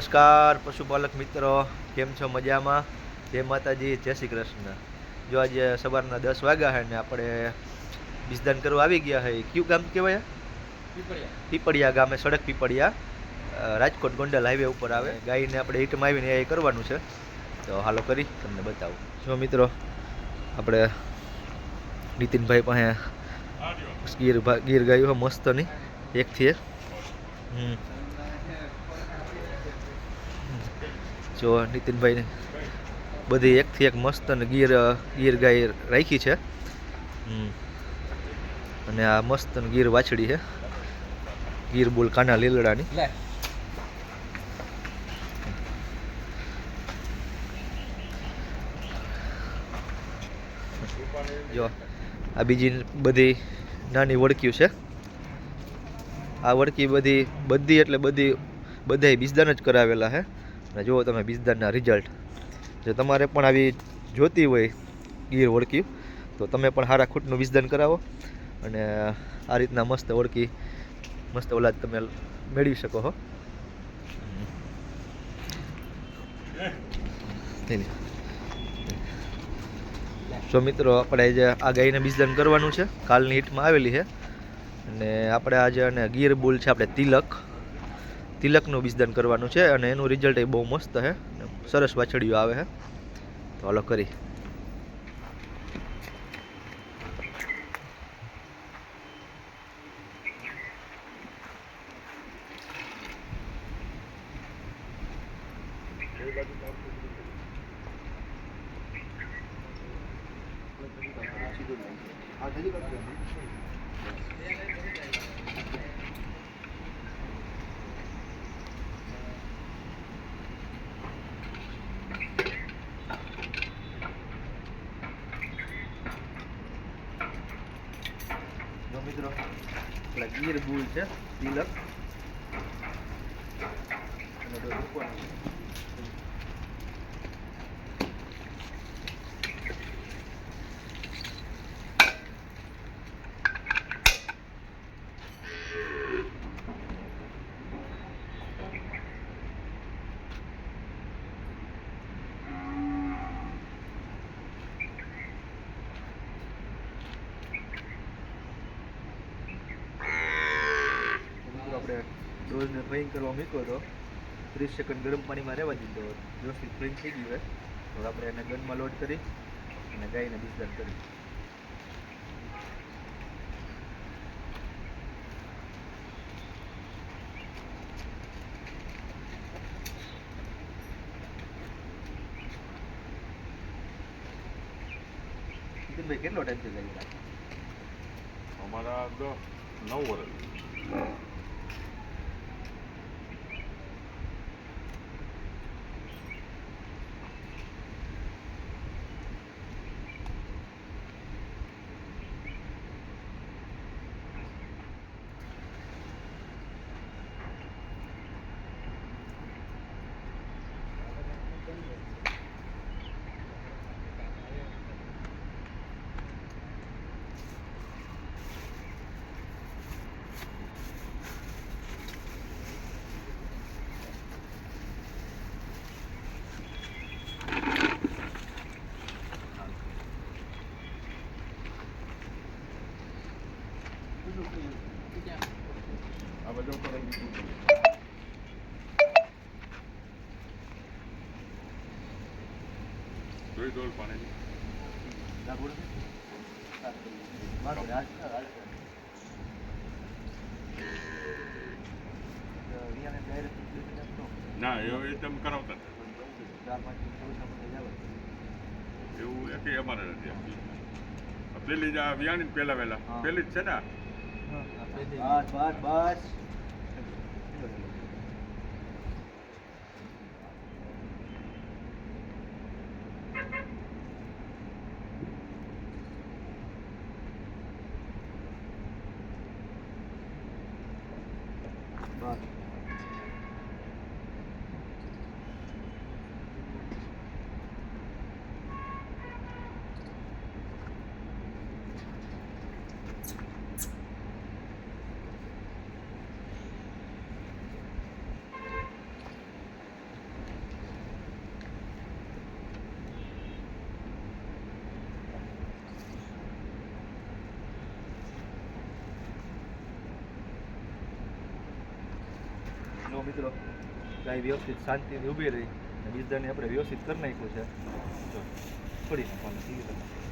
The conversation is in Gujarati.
નમસ્કાર પશુપાલક મિત્રો કેમ છો મજામાં? જય માતાજી જય શ્રી કૃષ્ણ. જો આજે સવારના દસ વાગ્યા છે ને આપણે બીજદાન કરવા આવી ગયા છે કયું ગામ કહેવાય? પીપળિયા. ગામે સડક પીપળિયા. રાજકોટ ગોંડલ હાઈવે ઉપર આવે. ગાયને આપણે હિટમાં આવીને એ કરવાનું છે. તો હાલો કરી તમને બતાવું. જો મિત્રો આપણે નીતિનભાઈ પાસે ગીર ગીર ગાયું મસ્ત મસ્તની. એકથી એક. હમ. જો નીતિનભાઈ બધી એકથી એક મસ્ત અને ગીર ગીર ગાય રાખી છે. અને આ મસ્ત અને ગીર વાછડી છે. ગીર બોલ કાના લીલડાની. જો આ બીજી બધી નાની વળક્યું છે. આ વળકી બધી બધી એટલે બધી બધાય બીજદાન જ કરાવેલા છે. અને જુઓ તમે બીજદારના રિઝલ્ટ જો તમારે પણ આવી જોતી હોય ગીર ઓળખી, તો તમે પણ સારા ખૂટનું બીજદાન કરાવો અને આ રીતના મસ્ત ઓળખી, મસ્ત ઓલાદ તમે મેળવી શકો છો સો. જો મિત્રો, આપણે આજે આ ગાયને બીજદાન કરવાનું છે. કાલની હિટમાં આવેલી છે. અને આપણે આજે અને ગીર બુલ છે, આપણે તિલક. તિલકનું બીજદાન કરવાનું છે અને એનું રિઝલ્ટ એ બહુ મસ્ત છે સરસ વાછડીઓ આવે છે તો હાલો કરી. જો મિત્રો આપણા ગીર બુલ છે તિલક. અને જો આપણે ડોઝને ફ્રાઈંગ કરવા મૂક્યો હતો ત્રીસ સેકન્ડ ગરમ પાણીમાં રહેવા દીધો. વ્યવસ્થિત ફ્રાઈંગ થઈ ગયું હોય તો આપણે એને ગનમાં લોડ કરી અને ગાયને બીજદાન કરી. કેટલો ટાઈમ થઈ ગાય અમારા નવ વર્ષ આ બધું ઉપર આવી ગયું. જોઈ ડોલ પાણી ના એવું એકદમ કરાવતા. એવું એકે અમારે નથી પેલી જ આ વિયાણી પેલા વહેલા. પેલી જ છે ને? બસ બસ બસ બસ જો મિત્રો ગાય વ્યવસ્થિત શાંતિથી ઊભી રહી. અને બીજદાને આપણે વ્યવસ્થિત કરી નાખ્યું છે. જો છોડી નાખવાનું. તમે